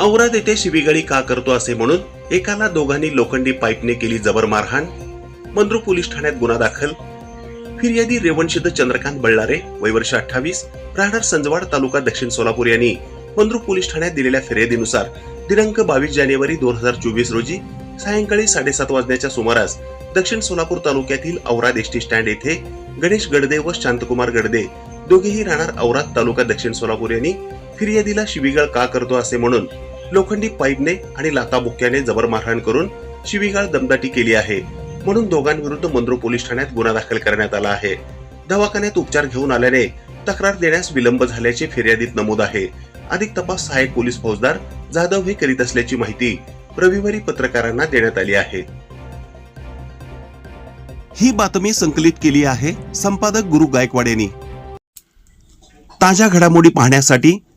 औराद येथे शिवीगाळी का करतो असे म्हणून एकाला दोघांनी लोखंडी पाईपने केली जबर मारहाण. मंद्रू पोलीस ठाण्यात गुन्हा दाखल. फिर्यादी रेवणसिद्ध चंद्रकांत बळ्ळारे वय वर्ष अठ्ठावीस राहणार संजवाड तालुका दक्षिण सोलापूर यांनी मंद्रू पोलीस ठाण्यात दिलेल्या फिर्यादीनुसार दिनांक बावीस जानेवारी दोन हजार चोवीस रोजी सायंकाळी साडेसात वाजण्याच्या सुमारास दक्षिण सोलापूर तालुक्यातील औराद एसटी स्टँड येथे गणेश गडदे व शांतकुमार गडदे दोघेही राहणार औराद तालुका दक्षिण सोलापूर यांनी फिर्यादीला शिवीगाळ का करतो असे म्हणून लोखंडी पाईपने आणि लाथाबुक्क्याने जबर मारहाण करून शिवीगाळ दमदाटी केली आहे. म्हणून दोघांविरुद्ध मंद्रो पोलीस ठाण्यात गुन्हा दाखल करण्यात आला आहे. दवाखान्यात उपचार घेऊन आल्याने तक्रार देण्यास विलंब झाल्याचे फिर्यादीत नमूद आहे. अधिक तपास सहाय्यक पोलीस फौजदार जाधव हे करीत असल्याची माहिती रविवारी पत्रकारांना देण्यात आली आहे. ही बातमी संकलित केली आहे संपादक गुरु गायकवाड यांनी. ताज्या घडामोडी पाहण्यासाठी